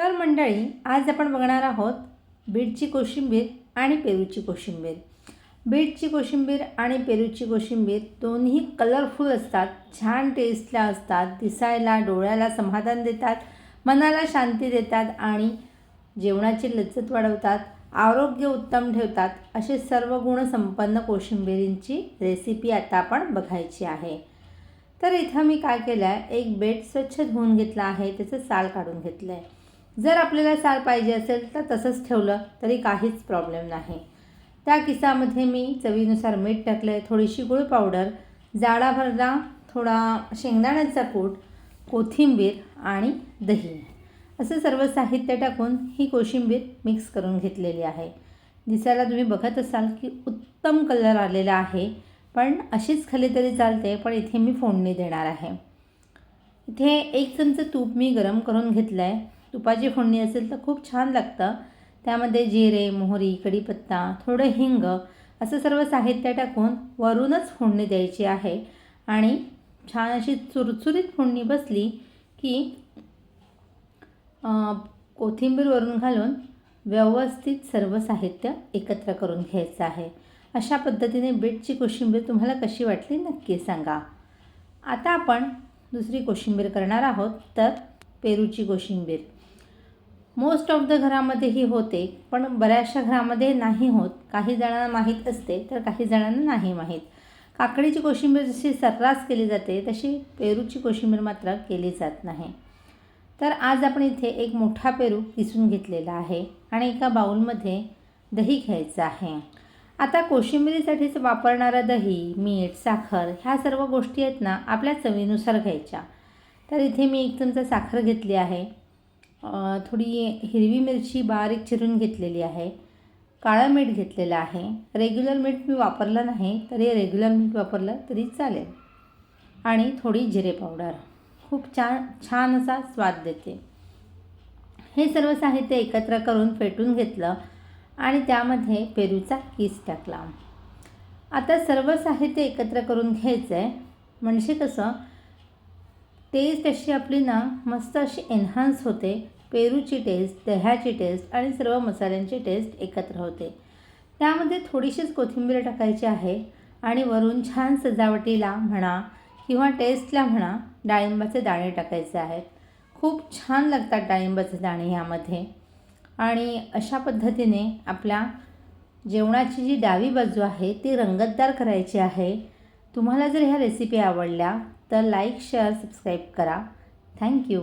तर मंडळी आज आपण बघणार आहोत बीटची कोशिंबीर आणि पेरूची कोशिंबीर. बीटची कोशिंबीर आणि पेरूची कोशिंबीर दोन्ही कलरफुल असतात छान टेस्टला असतात दिसायला डोळ्याला समाधान देतात मनाला शांती देतात आणि जेवणाची लज्जत वाढवतात आरोग्य उत्तम ठेवतात असे सर्व गुणसंपन्न कोशिंबिरींची रेसिपी आता आपण बघायची आहे. तर इथं मी काय केलं आहे एक बेट स्वच्छ धुवून घेतला आहे त्याचं साल काढून घेतलं आहे जर आपल्याला साल पाहिजे असेल तर तसंच ठेवलं तरी काहीच प्रॉब्लेम नाही. त्या किसामध्ये मी चवीनुसार मीठ टाकलं आहे थोडीशी गुळ पावडर जाडा भरला थोडा शेंगदाण्याचा कूट कोथिंबीर आणि दही. असं सर्व साहित्य टाकून ही कोशिंबीर मिक्स करून घेतलेली आहे. दिसायला तुम्ही बघत असाल की उत्तम कलर आलेला आहे पण अशीच खाली तरी चालते पण इथे मी फोडणी देणार आहे. इथे एक चमचं तूप मी गरम करून घेतलं आहे तुपाची फोडणी असेल तर खूप छान लागतं. त्यामध्ये जिरे मोहरी कढीपत्ता थोडं हिंग असं सर्व साहित्य टाकून वरूनच फोडणी द्यायची आहे. आणि छान अशी चुरचुरीत फोडणी बसली की कोथिंबीर वरून घालून व्यवस्थित सर्व साहित्य एकत्र करून घ्यायचं आहे. अशा पद्धतीने बीटची कोशिंबीर तुम्हाला कशी वाटली नक्की सांगा. आता आपण दुसरी कोशिंबीर करणार आहोत तर पेरूची कोशिंबीर. मोस्ट ऑफ द घरामध्ये ही होते पण बऱ्याचशा घरामध्ये नाही होत. काही जणांना माहीत असते तर काही जणांना नाही माहीत. काकडीची कोशिंबीर जशी सर्रास केली जाते तशी पेरूची कोशिंबीर मात्र केली जात नाही. तर आज आपण इथे एक मोठा पेरू किसून घेतलेला आहे आणि एका बाऊलमध्ये दही घ्यायचं आहे. आता कोशिंबिरीसाठीच वापरणारं दही मीठ साखर ह्या सर्व गोष्टी आहेत ना आपल्या चवीनुसार घ्यायच्या. तर इथे मी एक चमचा साखर घेतली आहे. थोडी हिरवी मिरची बारीक चिरून घेतलेली आहे. काळं मीठ घेतलेलं आहे. रेग्युलर मीठ मी वापरलं नाही तरी रेग्युलर मीठ वापरलं तरी चालेल. आणि थोडी जिरे पावडर. खूप छान छान असा स्वाद देते. हे सर्व साहित्य एकत्र करून फेटून घेतलं आणि त्यामध्ये पेरूचा किस टाकला. आता सर्व साहित्य एकत्र करून घ्यायचं आहे म्हणजे कसं टेस्ट अशी आपली ना मस्त अशी एन्हान्स होते. पेरूची टेस्ट दह्याची टेस्ट आणि सर्व मसाल्यांची टेस्ट एकत्र होते. त्यामध्ये थोडीशीच कोथिंबीर टाकायची आहे आणि वरून छान सजावटीला म्हणा किंवा टेस्टला म्हणा डाळिंबाचे दाणे टाकायचे आहेत. खूप छान लागतात डाळिंबाचे दाणे ह्यामध्ये. आणि अशा पद्धतीने आपल्या जेवणाची जी डावी बाजू आहे ती रंगतदार करायची आहे. तुम्हाला जर ह्या रेसिपी आवडल्या तर लाईक शेअर सबस्क्राईब करा. Thank you